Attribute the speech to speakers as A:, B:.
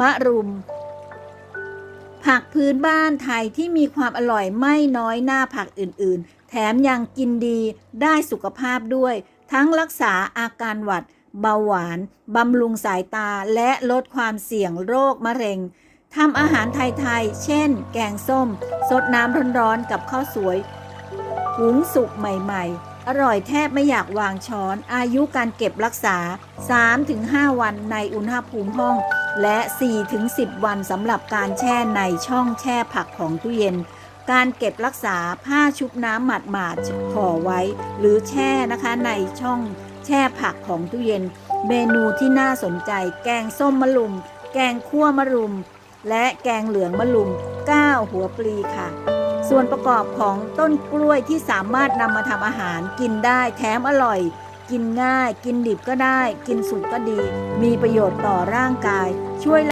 A: มะรุม ผักพื้นบ้านไทยที่มีความอร่อยไม่น้อยหน้าผักอื่นๆ แถมยังกินดีได้สุขภาพด้วย ทั้งรักษาอาการหวัด เบาหวาน บำรุงสายตาและลดความเสี่ยงโรคมะเร็งทำอาหารไทยๆ เช่น แกงส้ม สดน้ำร้อนๆ กับข้าวสวย หุงสุกใหม่ๆ อร่อยแทบไม่อยากวางช้อน อายุการเก็บรักษา 3-5 วันในอุณหภูมิห้อง และ 4-10 วันสำหรับการแช่ในช่องแช่ผักของตู้เย็น การเก็บรักษาผ้าชุบน้ำหมาดหมาดๆห่อไว้ หรือแช่นะคะในช่องแช่ผักของตู้เย็น เมนูที่น่าสนใจ แกงส้มมะลุม แกงคั่วมะรุม และแกงเหลืองมะลุม9หัวปลีค่ะ ส่วนประกอบของต้นกล้วยที่สามารถนำมาทำอาหารกินได้แถมอร่อยกินง่าย กินดิบก็ได้ กินสุกก็ดี มีประโยชน์ต่อร่างกาย ช่วย